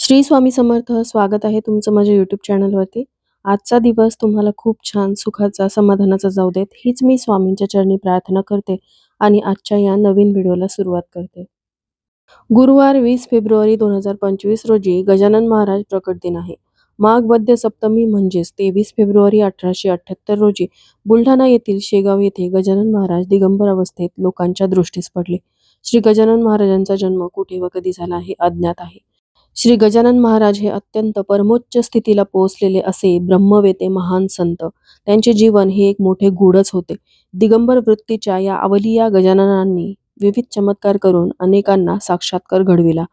श्री स्वामी समर्थ स्वागत आहे तुमचं माझ्या यूट्यूब चॅनलवरती आजचा दिवस तुम्हाला खूप छान सुखाचा समाधानाचा जाऊ देत. हीच मी स्वामींच्या चरणी प्रार्थना करते आणि आजच्या या नवीन व्हिडिओला सुरुवात करते. गुरुवार वीस फेब्रुवारी दोन हजार पंचवीस रोजी गजानन महाराज प्रकट दिन आहे. माघ वद्य सप्तमी म्हणजेच तेवीस फेब्रुवारी अठराशे अठ्याहत्तर रोजी बुलढाणा येथील शेगाव येथे गजानन महाराज दिगंबर अवस्थेत लोकांच्या दृष्टीस पडले. श्री गजानन महाराजांचा जन्म कुठे व कधी झाला हे अज्ञात आहे. श्री गजानन महाराज हे अत्यंत परमोच्च स्थितीला पोहोचलेले असे ब्रह्मवेते महान संत. त्यांचे जीवन हे एक मोठे गूढच होते. दिगंबर वृत्तीच्या या अवलिया गजाननांनी विविध चमत्कार करून अनेकांना साक्षात्कार घडविला.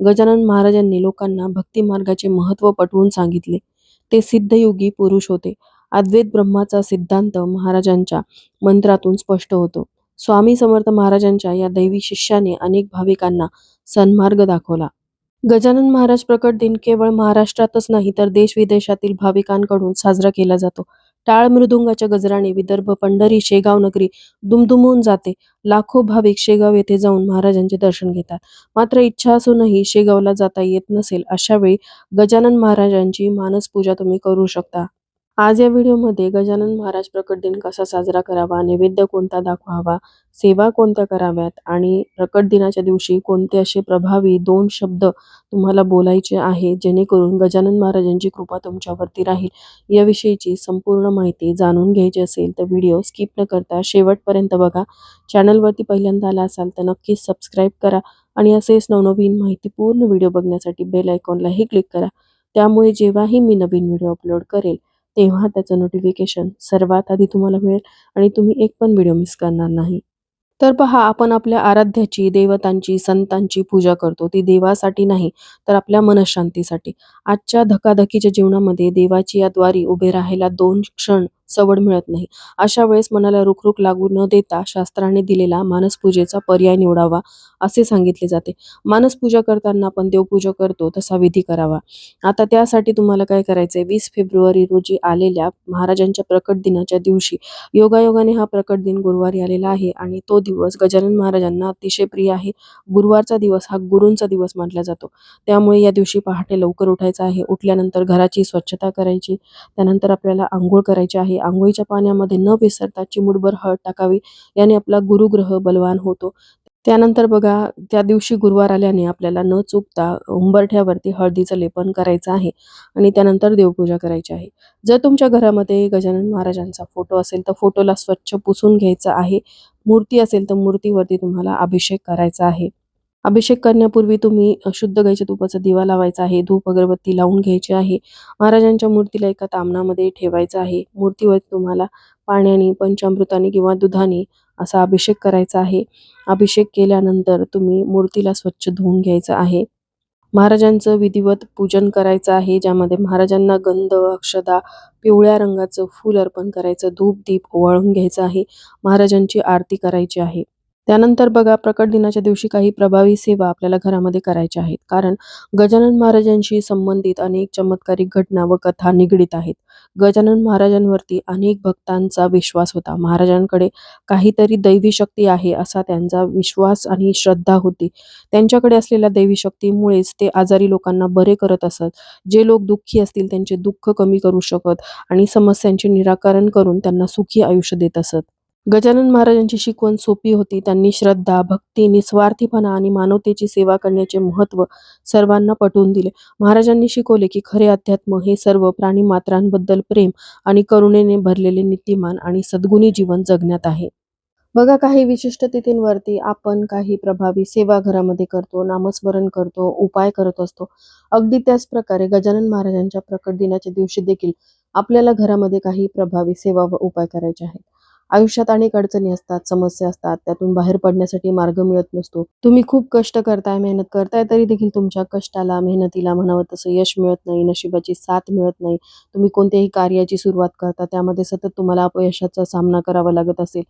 गजानन महाराजांनी लोकांना भक्ती मार्गाचे महत्त्व पटवून सांगितले. ते सिद्धयुगी पुरुष होते. अद्वैत ब्रह्माचा सिद्धांत महाराजांच्या मंत्रातून स्पष्ट होतो. स्वामी समर्थ महाराजांच्या या दैवी शिष्याने अनेक भाविकांना सन्मार्ग दाखवला. गजानन महाराज प्रकट दिन केवळ महाराष्ट्रातच नाही तर देश विदेशातील भाविकांकडून साजरा केला जातो. टाळ मृदुंगाच्या गजराने विदर्भ पंढरी शेगाव नगरी दुमदुमून जाते. लाखो भाविक शेगाव येथे जाऊन महाराजांचे दर्शन घेतात. मात्र इच्छा असूनही शेगावला जाता येत नसेल अशा वेळी गजानन महाराजांची मानस पूजा तुम्ही करू शकता. आज या व्हिडिओमध्ये गजानन महाराज प्रकट दिन कसा साजरा करावा नैवेद्य कोणता दाखवावा सेवा कोणत्या कराव्यात आणि प्रकट दिनाच्या दिवशी कोणते असे प्रभावी दोन शब्द तुम्हाला बोलायचे आहे जेणेकरून गजानन महाराजांची कृपा तुमच्यावरती राहील. याविषयीची संपूर्ण माहिती जाणून घ्यायची असेल तर व्हिडिओ स्किप न करता शेवटपर्यंत बघा. चॅनलवरती पहिल्यांदा आला असाल तर नक्कीच सबस्क्राईब करा आणि असेच नवनवीन माहिती पूर्ण व्हिडिओ बघण्यासाठी बेल आयकॉनलाही क्लिक करा. त्यामुळे जेव्हाही मी नवीन व्हिडिओ अपलोड करेल तेव्हा त्याचं नोटिफिकेशन सर्वात आधी तुम्हाला मिळेल आणि तुम्ही एक पण व्हिडिओ मिस करणार नाही. तर पहा आपण आपल्या आराध्याची देवतांची संतांची पूजा करतो. ती देवासाठी नाही तर आपल्या मनशांतीसाठी. आजच्या धकाधकीच्या जीवनामध्ये देवाची या द्वारी उभे राहायला दोन क्षण सवड मिळत नाही. अशा वेळेस मनाला रुखरुख लागू न देता शास्त्राने दिलेला मानसपूजेचा पर्याय निवडावा असे सांगितले जाते. मानसपूजा करताना आपण देवपूजा करतो तसा विधी करावा. आता त्यासाठी तुम्हाला काय करायचंय? वीस फेब्रुवारी रोजी आलेल्या महाराजांच्या प्रकट दिनाच्या दिवशी योगायोगाने हा प्रकट दिन गुरुवारी आलेला आहे आणि तो दिवस गजानन महाराजांना अतिशय प्रिय आहे. गुरुवारचा दिवस हा गुरूंचा दिवस मानला जातो. त्यामुळे या दिवशी पहाटे लवकर उठायचं आहे. उठल्यानंतर घराची स्वच्छता करायची. त्यानंतर आपल्याला आंघोळ करायची आहे. आंघोळीच्या पाण्यामध्ये न विसरता चिमुडभर हळद टाकावी याने आपला गुरुग्रह बलवान होतो. त्यानंतर बघा त्या दिवशी गुरुवार आल्याने आपल्याला न चुकता उंबरठ्यावरती हळदीचं लेपन करायचं आहे आणि त्यानंतर देवपूजा करायची आहे. जर तुमच्या घरामध्ये गजानन महाराजांचा फोटो असेल तर फोटोला स्वच्छ पुसून घ्यायचा आहे. मूर्ती असेल तर मूर्तीवरती तुम्हाला अभिषेक करायचा आहे. अभिषेक करण्यापूर्वी तुम्ही शुद्ध गाईच्या तुपाचा दिवा लावायचा आहे धूप अगरबत्ती लावून घ्यायची आहे. महाराजांच्या मूर्तीला एका तामणामध्ये ठेवायचं आहे. मूर्तीवर तुम्हाला पाण्याने पंचामृताने किंवा दुधाने असा अभिषेक करायचा आहे. अभिषेक केल्यानंतर तुम्ही मूर्तीला स्वच्छ धुवून घ्यायचं आहे. महाराजांचं विधिवत पूजन करायचं आहे ज्यामध्ये महाराजांना गंध अक्षदा पिवळ्या रंगाचं फूल अर्पण करायचं धूप दीप ओवाळून घ्यायचं आहे. महाराजांची आरती करायची आहे. त्यानंतर बघा प्रकट दिनाच्या दिवशी काही प्रभावी सेवा आपल्याला घरामध्ये करायच्या आहेत. कारण गजानन महाराजांशी संबंधित अनेक चमत्कारिक घटना व कथा निगडीत आहेत. गजानन महाराजांवरती अनेक भक्तांचा विश्वास होता. महाराजांकडे काहीतरी दैवी शक्ती आहे असा त्यांचा विश्वास आणि श्रद्धा होती. त्यांच्याकडे असलेल्या दैवी शक्तीमुळेच ते आजारी लोकांना बरे करत असत. जे लोक दुःखी असतील त्यांचे दुःख कमी करू शकत आणि समस्यांचे निराकरण करून त्यांना सुखी आयुष्य देत असत. गजानन महाराजांची शिकवण सोपी होती. त्यांनी श्रद्धा भक्ती निस्वार्थीपणा आणि मानवतेची सेवा करण्याचे महत्त्व सर्वांना पटवून दिले. महाराजांनी शिकवले की खरे अध्यात्म हे सर्व प्राणी मात्रांबद्दल प्रेम आणि करुणेने भरलेले नीतिमान आणि सद्गुणी जीवन जगण्यात आहे. बघा काही विशिष्ट तिथींवरती आपण काही प्रभावी सेवा घरामध्ये करतो नामस्मरण करतो उपाय करत असतो. अगदी त्याच प्रकारे गजानन महाराजांच्या प्रकट दिनाच्या दिवशी देखील आपल्याला घरामध्ये काही प्रभावी सेवा व उपाय करायचे आहेत. आयुष्यात अनेक अडचणी असतात समस्या असतात त्यातून बाहेर पडण्यासाठी मार्ग मिळत नसतो. तुम्ही खूप कष्ट करताय मेहनत करताय तरी देखील तुमच्या कष्टाला मेहनतीला म्हणावं तसं यश मिळत नाही नशिबाची साथ मिळत नाही. तुम्ही कोणत्याही कार्याची सुरुवात करता त्यामध्ये सतत तुम्हाला अपयशाचा सामना करावा लागत असेल.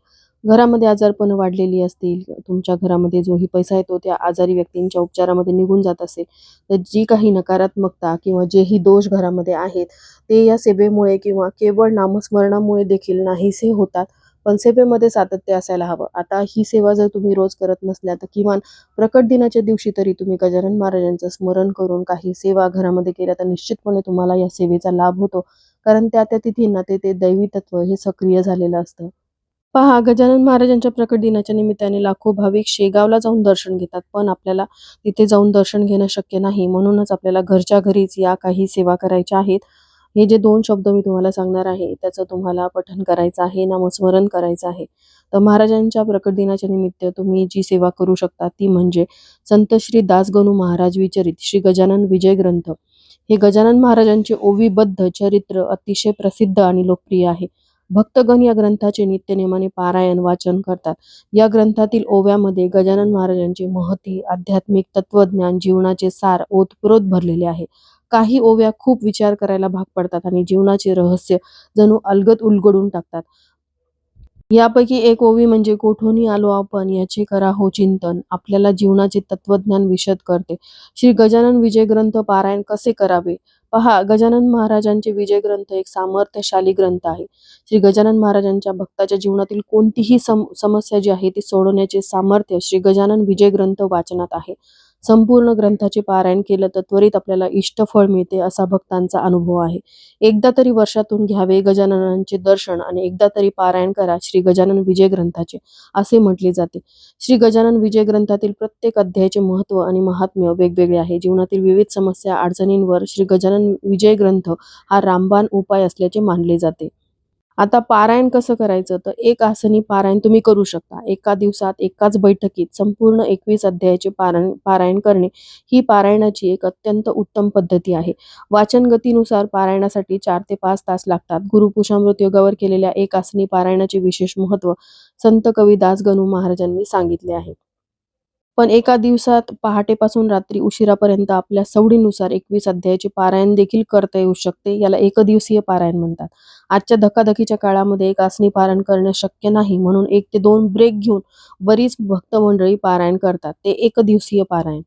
घरामध्ये आजारपण वाढलेली असतील तुमच्या घरामध्ये जोही पैसा येतो त्या आजारी व्यक्तींच्या उपचारामध्ये निघून जात असेल तर जी काही नकारात्मकता किंवा जेही दोष घरामध्ये आहेत ते या सेवेमुळे किंवा केवळ नामस्मरणामुळे देखील नाहीसे होतात. पण सेवेमध्ये सातत्य असायला हवं. आता ही सेवा जर तुम्ही रोज करत नसल्या तर किमान प्रकट दिनाच्या दिवशी तरी तुम्ही गजानन महाराजांचं स्मरण करून काही सेवा घरामध्ये केल्या तर निश्चितपणे तुम्हाला या सेवेचा लाभ होतो. कारण त्या त्या तिथींना ते ते दैवी तत्व हे सक्रिय झालेलं असतं. पहा गजानन महाराजांच्या प्रकट दिनाच्या निमित्ताने लाखो भाविक शेगावला जाऊन दर्शन घेतात. पण आपल्याला तिथे जाऊन दर्शन घेणं शक्य नाही. म्हणूनच आपल्याला घरच्या घरीच या काही सेवा करायच्या आहेत. हे जे दोन शब्द मी तुम्हाला सांगणार आहे त्याचं तुम्हाला पठन करायचं आहे नामस्मरण करायचं आहे. तर महाराजांच्या प्रकट दिनाच्या निमित्त तुम्ही जी सेवा करू शकता ती म्हणजे संत श्री दासगणू महाराज विचरित श्री गजानन विजय ग्रंथ. हे गजानन महाराजांचे ओवीबद्ध चरित्र अतिशय प्रसिद्ध आणि लोकप्रिय आहे. भक्तगण या ग्रंथाचे नित्यनेमाने पारायण वाचन करतात. या ग्रंथातील ओव्यामध्ये गजानन महाराजांची महती आध्यात्मिक तत्वज्ञान जीवनाचे सार ओतप्रोत भरलेले आहे. काही ओव्या खूप विचार करायला भाग पडतात आणि जीवनाचे रहस्य जणू अलगत उलगडून टाकतात. यापैकी एक ओवी म्हणजे कोठोनी आलो आपण याचे करा हो चिंतन. आपल्याला जीवनाचे तत्वज्ञान विशद करते. श्री गजानन विजय ग्रंथ पारायण कसे करावे? पहा गजानन महाराजांचे विजय ग्रंथ एक सामर्थ्यशाली ग्रंथ आहे. श्री गजानन महाराजांच्या भक्ताच्या जीवनातील कोणतीही सम समस्या जी आहे ती सोडवण्याचे सामर्थ्य श्री गजानन विजय ग्रंथ वाचनात आहे. संपूर्ण ग्रंथाचे पारायण केलं तर त्वरित आपल्याला इष्टफळ मिळते असा भक्तांचा अनुभव आहे. एकदा तरी वर्षातून घ्यावे गजाननांचे दर्शन आणि एकदा तरी पारायण करा श्री गजानन विजय ग्रंथाचे असे म्हटले जाते. श्री गजानन विजय ग्रंथातील प्रत्येक अध्यायाचे महत्त्व आणि महात्म्य वेगवेगळे आहे. जीवनातील विविध समस्या अडचणींवर श्री गजानन विजय ग्रंथ हा रामबाण उपाय असल्याचे मानले जाते. आता पारायण कसं करायचं? तर एक आसनी पारायण तुम्ही करू शकता. एका दिवसात एकाच बैठकीत संपूर्ण एकवीस अध्यायाचे पारायण पारायण करणे ही पारायणाची एक अत्यंत उत्तम पद्धती आहे. वाचन गतीनुसार पारायणासाठी चार ते पाच तास लागतात. गुरुपुषामृत योगावर केलेल्या एक आसनी पारायणाचे विशेष महत्त्व संत कवी दासगणू महाराजांनी सांगितले आहे. पण एका दिवसात पहाटेपासून रात्री उशिरापर्यंत आपल्या सवडीनुसार एकवीस अध्यायाचे पारायण देखील करता येऊ शकते. याला एकदिवसीय पारायण म्हणतात. आजच्या धकाधकीच्या काळामध्ये एक आसनी पारायण करणे शक्य नाही म्हणून एक ते दोन ब्रेक घेऊन बरीच भक्त मंडळी पारायण करतात. ते एकदिवसीय पारायण.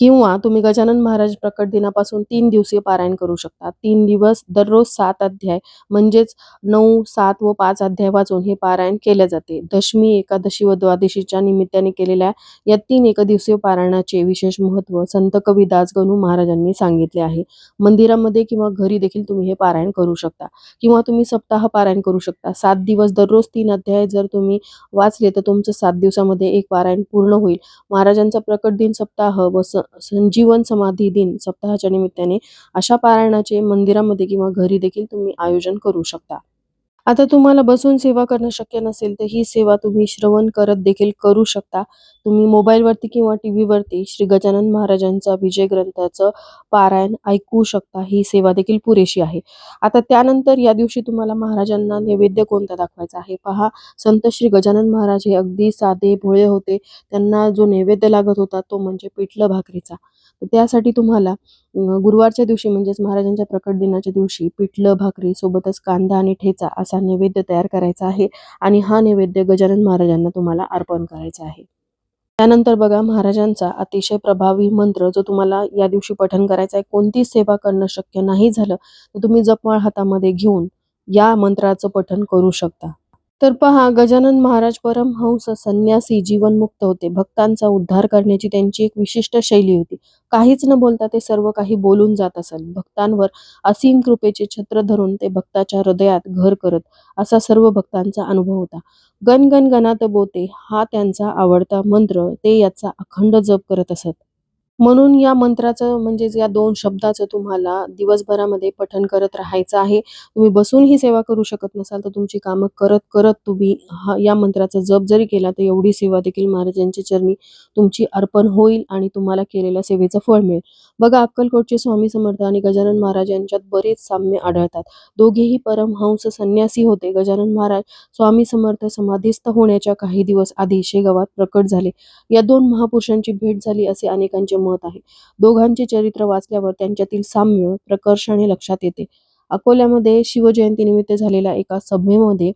किंवा तुम्ही गजानन महाराज प्रकट दिनापासून तीन दिवसीय पारायण करू शकता. तीन दिवस दररोज सात अध्याय म्हणजेच नऊ सात व पाच अध्याय वाचून हे पारायण केले जाते. दशमी एकादशी व द्वादशीच्या निमित्ताने केलेल्या या तीन एकदिवसीय पारायणाचे विशेष महत्त्व संत कवी दासगणू महाराजांनी सांगितले आहे. मंदिरामध्ये किंवा घरी देखील तुम्ही हे पारायण करू शकता. किंवा तुम्ही सप्ताह पारायण करू शकता. सात दिवस दररोज तीन अध्याय जर तुम्ही वाचले तर तुमचं सात दिवसामध्ये एक पारायण पूर्ण होईल. महाराजांचा प्रकट दिन सप्ताह व स संजीवन समाधी दिन सप्ताहाच्या निमित्ताने अशा पारायणाचे मंदिरामध्ये किंवा घरी देखील तुम्ही आयोजन करू शकता. आता तुम्हाला बसून सेवा करणं शक्य नसेल तर ही सेवा तुम्ही श्रवण करत देखील करू शकता. तुम्ही मोबाईलवरती किंवा टी व्हीवरती श्री गजानन महाराजांचा विजय ग्रंथाचं पारायण ऐकू शकता. ही सेवा देखील पुरेशी आहे. आता त्यानंतर या दिवशी तुम्हाला महाराजांना नैवेद्य कोणता दाखवायचा आहे? पहा संत श्री गजानन महाराज हे अगदी साधे भोळे होते. त्यांना जो नैवेद्य लागत होता तो म्हणजे पिठलं भाकरीचा. त्यासाठी तुम्हाला गुरुवारच्या दिवशी म्हणजेच महाराजांच्या प्रकट दिनाच्या दिवशी पिठलं भाकरी सोबतच कांदा आणि ठेचा असा नैवेद्य तयार करायचा आहे आणि हा नैवेद्य गजानन महाराजांना तुम्हाला अर्पण करायचा आहे. त्यानंतर बघा महाराजांचा अतिशय प्रभावी मंत्र जो तुम्हाला या दिवशी पठन करायचा आहे कोणतीच सेवा करणं शक्य नाही झालं तर तुम्ही जपमाळ हातामध्ये घेऊन या मंत्राचं पठन करू शकता. तर पहा गजानन महाराज परमहंस संन्यासी जीवनमुक्त होते. भक्तांचा उद्धार करण्याची त्यांची एक विशिष्ट शैली होती. काहीच न बोलता ते सर्व काही बोलून जात असत भक्तांवर असीम कृपेचे छत्र धरून ते भक्ताच्या हृदयात घर करत असा सर्व भक्तांचा अनुभव होता. गणगण गणात बोते हा त्यांचा आवडता मंत्र ते याचा अखंड जप करत असत. म्हणून या मंत्राचं म्हणजेच या दोन शब्दाचं तुम्हाला दिवसभरामध्ये पठण करत राहायचं आहे. तुम्ही बसून ही सेवा करू शकत नसाल तर तुमची कामं करत करत तुम्ही हा या मंत्राचा जप जरी केला तर एवढी सेवा देखील महाराजांच्या चरणी तुमची अर्पण होईल आणि तुम्हाला केलेल्या सेवेचं फळ मिळेल. बघा अक्कलकोटचे स्वामी समर्थ आणि गजानन महाराज यांच्यात बरेच साम्य आढळतात. दोघेही परमहंस संन्यासी होते. गजानन महाराज स्वामी समर्थ समाधीस्थ होण्याच्या काही दिवस आधी शेगावात प्रकट झाले. या दोन महापुरुषांची भेट झाली असे अनेकांचे मत आहे. दोघांचे चरित्र वाचल्यावर त्यांच्यातील साम्य प्रकर्षाने लक्षात येते. अकोल्यामध्ये शिवजयंतीनिमित्त झालेल्या एका सभेमध्ये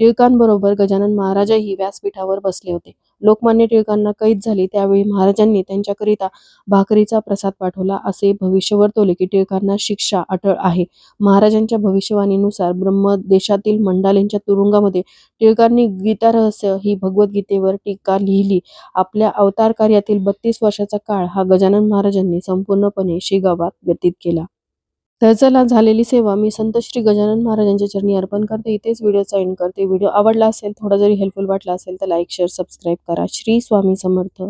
टिळकांबरोबर गजानन महाराजही व्यासपीठावर बसले होते. लोकमान्य टिळकांना कैद झाली. त्यावेळी महाराजांनी त्यांच्याकरिता भाकरीचा प्रसाद पाठवला असे भविष्य वर्तवले की टिळकांना शिक्षा अटळ आहे. महाराजांच्या भविष्यवाणीनुसार ब्रह्मदेशातील मंडालेंच्या तुरुंगामध्ये टिळकांनी गीतारहस्य ही भगवद्गीतेवर टीका लिहिली. आपल्या अवतार कार्यातील बत्तीस वर्षाचा काळ हा गजानन महाराजांनी संपूर्णपणे शेगावात व्यतीत केला. तर चला झालेली सेवा मी संत श्री गजानन महाराजांच्या चरणी अर्पण करते. इथेच व्हिडिओचा एंड करते. व्हिडिओ आवडला असेल थोडा जरी हेल्पफुल वाटला असेल तर लाईक शेअर सबस्क्राईब करा. श्री स्वामी समर्थ.